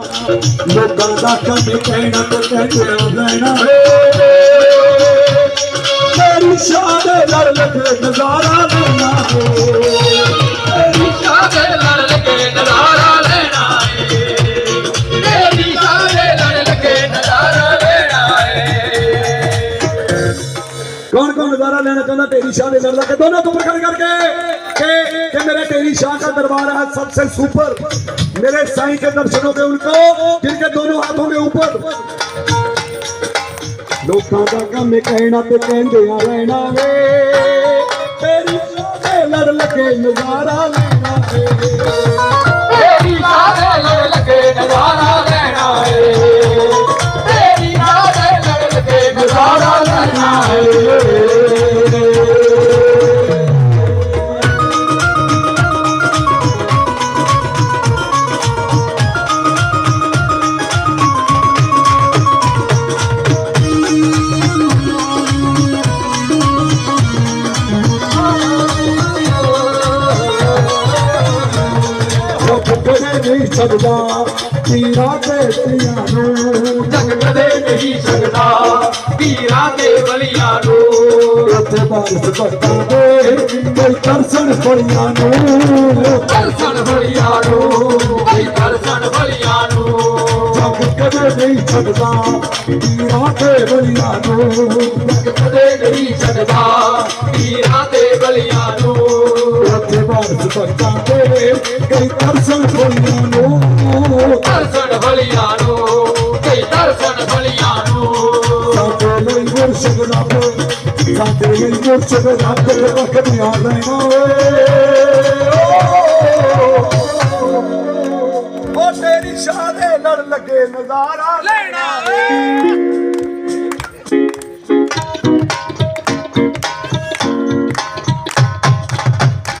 ਲੋਕਾਂ ਦਾ ਕੰਮ ਕਹਿਣਾ ਤੇ ਕਹਿੰਦੇ ਰਹਿਣਾ ਤੇਰੀ ਸ਼ਾਨ ਲੜ ਲੱਗੇ ਨਜ਼ਾਰਾ ਲੈਣਾ ਤੇਰੀ ਸ਼ਾਦੇ कौन कौन नज़ारा लेना चाहता तेरी शाह ने लड़ना के दोनों को प्रकट करके के, के मेरे तेरी शाह का दरबार है सबसे सुपर। मेरे साई के दर्शनों के उनको जिनके दोनों हाथों में ऊपर। लोगों का गम कहना ते कहंदे आ रहना वे तेरी शाह लड़ लगे नज़ारा लेना है। तेरी शाह लड़ ਨਹੀਂ ਸਕਦਾ ਤੀਰਾ ਤੇ ਤੀਆਂ ਨੂੰ ਜਗ ਕਦੇ ਨਹੀਂ ਸਕਦਾ ਵੀਰਾਂ ਤੇ ਬਲੀਆਂ ਨੂੰ ਇੱਥੇ ਬਾਰਿਸ਼ ਦੇ ਕੋਈ ਤਰਸਣ ਫੜੀਆਂ ਨੂੰ ਦਰਸ਼ਨ ਬਲੀਆਂ ਨੂੰ ਕਈ ਦਰਸ਼ਨ ਬਲੀਆਂ ਨੂੰ ਜਗ ਕਦੇ ਨਹੀਂ ਸਕਦਾ ਤੀਰਾ ਤੇ ਬਲੀਆਂ ਨੂੰ ਜਗ ਕਦੇ ਨਹੀਂ ਸਕਦਾ ਵੀਰਾਂ ਤੇ ਬਲੀਆਂ ਨੂੰ ਇੱਥੇ ਬਾਰਿਸ਼ ਕਰਦਾ ਦੇ ਕੋਈ ਤਰਸਣ ਫੜੀਆਂ ਨੂੰ ਦਰਸ਼ਨ ਬਲੀਆਂ ਨੂੰ ਕਈ ਦਰਸ਼ਨ ਬਲੀਆਂ ਨੂੰ ਸਾਡੇ ਲਈ ਮੁਰਸ਼ਦ ਰੱਬ ਸਾਡੇ ਲਈ ਮੁਰਸ਼ਦ ਰੱਬ ਰੱਖਦਿਆਂ ਰਹਿਣਾ ਓ ਤੇਰੀ ਸ਼ਾਹ ਦੇ ਲੜ ਲੱਗੇ ਨਜ਼ਾਰਾ। ਲੈਣਾ ਏ